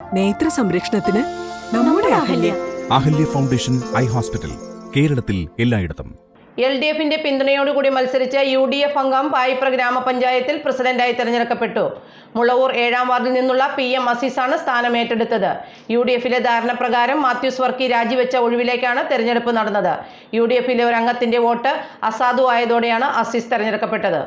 നേത്ര സംരക്ഷണത്തിന് നമ്മുടെ Ahalya. Ahalya. Foundation eye hospital കേരളത്തിൽ എല്ലായിടത്തും. എൽ ഡി എഫിന്റെ പിന്തുണയോടുകൂടി മത്സരിച്ച യു ഡി എഫ് അംഗം പായിപ്ര ഗ്രാമപഞ്ചായത്തിൽ പ്രസിഡന്റായി തെരഞ്ഞെടുക്കപ്പെട്ടു. മുളവൂർ ഏഴാം വാർഡിൽ നിന്നുള്ള പി എം അസീസാണ് സ്ഥാനം ഏറ്റെടുത്തത്. യു ഡി എഫിലെ ധാരണപ്രകാരം മാത്യൂസ് വർക്കി രാജിവെച്ച ഒഴിവിലേക്കാണ് തെരഞ്ഞെടുപ്പ് നടന്നത്. യു ഡി എഫിലെ ഒരു അംഗത്തിന്റെ വോട്ട് അസാധുവായതോടെയാണ് അസീസ് തെരഞ്ഞെടുക്കപ്പെട്ടത്.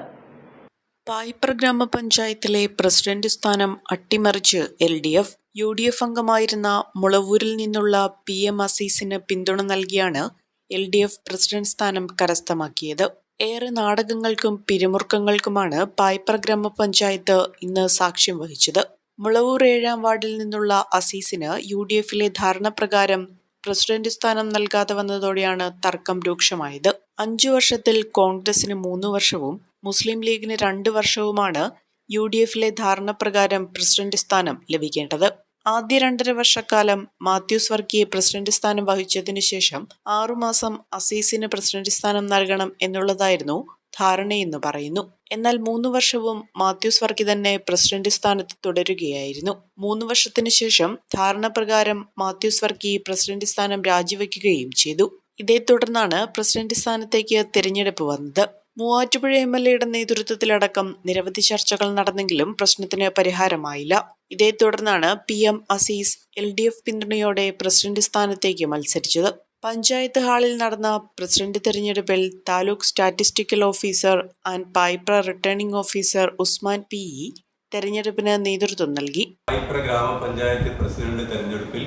പായിപ്ര ഗ്രാമപഞ്ചായത്തിലെ പ്രസിഡന്റ് സ്ഥാനം അട്ടിമറിച്ച് L D F U D F അംഗമായിരുന്ന മുളവൂരിൽ നിന്നുള്ള പി എം അസീസിന് പിന്തുണ നൽകിയാണ് എൽ ഡി എഫ് പ്രസിഡന്റ് സ്ഥാനം കരസ്ഥമാക്കിയത്. ഏറെ നാടകങ്ങൾക്കും പിരിമുറുക്കങ്ങൾക്കുമാണ് പായ്പർ ഗ്രാമപഞ്ചായത്ത് ഇന്ന് സാക്ഷ്യം വഹിച്ചത്. മുളവൂർ ഏഴാം വാർഡിൽ നിന്നുള്ള അസീസിന് യു ഡി എഫിലെ ധാരണപ്രകാരം പ്രസിഡന്റ് സ്ഥാനം നൽകാതെ വന്നതോടെയാണ് തർക്കം രൂക്ഷമായത്. അഞ്ചു വർഷത്തിൽ കോൺഗ്രസിന് മൂന്ന് വർഷവും മുസ്ലിം ലീഗിന് രണ്ട് വർഷവുമാണ് യു ഡി എഫിലെ ധാരണപ്രകാരം പ്രസിഡന്റ് സ്ഥാനം ലഭിക്കേണ്ടത്. ആദ്യ രണ്ടര വർഷക്കാലം മാത്യൂസ് വർക്കിയെ പ്രസിഡന്റ് സ്ഥാനം വഹിച്ചതിനു ശേഷം ആറുമാസം അസീസിന് പ്രസിഡന്റ് സ്ഥാനം നൽകണം എന്നുള്ളതായിരുന്നു ധാരണയെന്ന് പറയുന്നു. എന്നാൽ മൂന്ന് വർഷവും മാത്യൂസ് വർക്കി തന്നെ പ്രസിഡന്റ് സ്ഥാനത്ത് തുടരുകയായിരുന്നു. മൂന്ന് വർഷത്തിനു ശേഷം ധാരണ പ്രകാരം മാത്യൂസ് വർക്കി പ്രസിഡന്റ് സ്ഥാനം രാജിവെക്കുകയും ചെയ്തു. ഇതേ തുടർന്നാണ് പ്രസിഡന്റ് സ്ഥാനത്തേക്ക് തിരഞ്ഞെടുപ്പ് വന്നത്. മൂവാറ്റുപുഴ എം എൽ എയുടെ നേതൃത്വത്തിലടക്കം നിരവധി ചർച്ചകൾ നടന്നെങ്കിലും പ്രശ്നത്തിന് പരിഹാരമായില്ല. ഇതേ തുടർന്നാണ് P M Azeez L D F പിന്തുണയോടെ പ്രസിഡന്റ് സ്ഥാനത്തേക്ക് മത്സരിച്ചത് പഞ്ചായത്ത് ഹാളിൽ നടന്ന പ്രസിഡന്റ് തെരഞ്ഞെടുപ്പിൽ taluk statistical officer and Paipra returning officer Usman P E തെരഞ്ഞെടുപ്പിന് നേതൃത്വം നൽകി പൈപ്ര ഗ്രാമപഞ്ചായത്ത് പ്രസിഡന്റ് തെരഞ്ഞെടുപ്പിൽ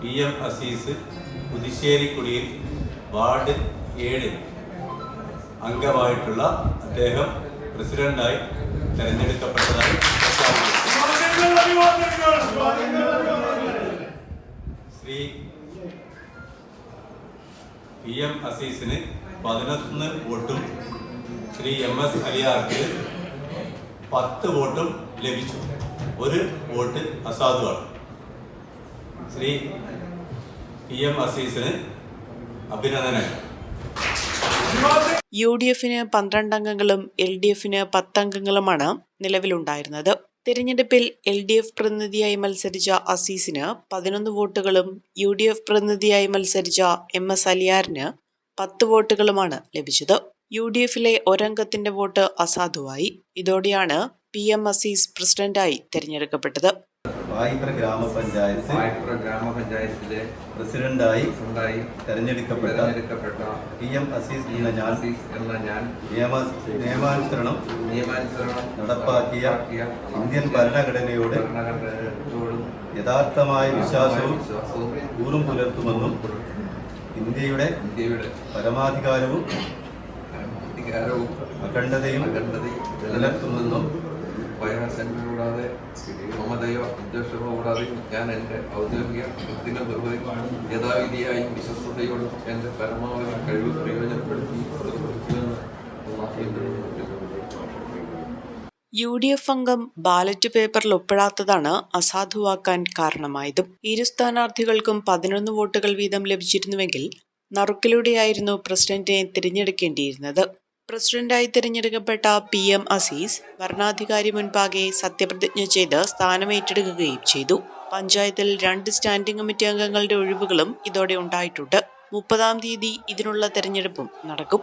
പി എം അസീസ് പുതുശ്ശേരിക്കുടിയിൽ വാർഡ് ഏഴ് അംഗമായിട്ടുള്ള അദ്ദേഹം പ്രസിഡന്റായി തെരഞ്ഞെടുക്കപ്പെട്ടതായി പ്രഖ്യാപിക്കുന്നു. ശ്രീ പി എം അസീസിന് പതിനൊന്ന് വോട്ടും ശ്രീ എം എസ് അലിയാർക്ക് പത്ത് വോട്ടും ലഭിച്ചു. ഒരു വോട്ട് അസാധുവാണ്. ശ്രീ പി എം അസീസിന് അഭിനന്ദനങ്ങൾ. യു ഡി എഫിന് പന്ത്രണ്ട് അംഗങ്ങളും എൽ ഡി എഫിന് പത്തംഗങ്ങളുമാണ് നിലവിലുണ്ടായിരുന്നത്. തിരഞ്ഞെടുപ്പിൽ എൽ ഡി എഫ് പ്രതിനിധിയായി മത്സരിച്ച അസീസിന് പതിനൊന്ന് വോട്ടുകളും യു ഡി എഫ് പ്രതിനിധിയായി മത്സരിച്ച എം എസ് അലിയാറിന് പത്ത് വോട്ടുകളുമാണ് ലഭിച്ചത്. യു ഡി എഫിലെ ഒരംഗത്തിന്റെ വോട്ട് അസാധുവായി. ഇതോടെയാണ് പി എം അസീസ് പ്രസിഡന്റായി തിരഞ്ഞെടുക്കപ്പെട്ടത്. വായിപ്ര ഗ്രാമപഞ്ചായത്ത് വായ്പ്ര ഗ്രാമപഞ്ചായത്തിലെ പ്രസിഡന്റായി പ്രസിഡന്റായി തെരഞ്ഞെടുക്കപ്പെട്ട തെരഞ്ഞെടുക്കപ്പെട്ട പി എം അസീസ് എന്ന ഞാൻ അസീസ് എന്ന ഞാൻ നിയമ നിയമാനുസരണം നിയമാനുസരണം നടപ്പാക്കിയ ഇന്ത്യൻ ഭരണഘടനയോട് ഭരണഘടനയോടും യഥാർത്ഥമായ വിശ്വാസവും ഊറും പുലർത്തുമെന്നും ഇന്ത്യയുടെ ഇന്ത്യയുടെ പരമാധികാരവും അധികാരവും അഖണ്ഡതയും അഖണ്ഡതയും നിലനിർത്തുമെന്നും ഭയശങ്ക കൂടാതെ മമതയോ വിദ്വേഷമോ കൂടാതെ ഞാൻ എന്റെ ഔദ്യോഗിക വൃത്തികൾ നിർവഹിക്കും യഥാവിധിയായും വിശ്വസ്തയോടും എന്റെ പരമാവധി കഴിവ് പ്രയോജനപ്പെടുത്തി യു ഡി എഫ് അംഗം ബാലറ്റ് പേപ്പറിൽ ഒപ്പിടാത്തതാണ് അസാധുവാക്കാൻ കാരണമായതും. ഇരു സ്ഥാനാർത്ഥികൾക്കും പതിനൊന്ന് വോട്ടുകൾ വീതം ലഭിച്ചിരുന്നുവെങ്കിൽ നറുക്കിലൂടെയായിരുന്നു പ്രസിഡന്റിനെ തിരഞ്ഞെടുക്കേണ്ടിയിരുന്നത്. പ്രസിഡന്റായി തിരഞ്ഞെടുക്കപ്പെട്ട പി എം അസീസ് ഭരണാധികാരി മുൻപാകെ സത്യപ്രതിജ്ഞ ചെയ്ത് സ്ഥാനമേറ്റെടുക്കുകയും ചെയ്തു. പഞ്ചായത്തിൽ രണ്ട് സ്റ്റാൻഡിംഗ് കമ്മിറ്റി അംഗങ്ങളുടെ ഒഴിവുകളും ഇതോടെ ഉണ്ടായിട്ടുണ്ട്. മുപ്പതാം തീയതി ഇതിനുള്ള തെരഞ്ഞെടുപ്പും നടക്കും.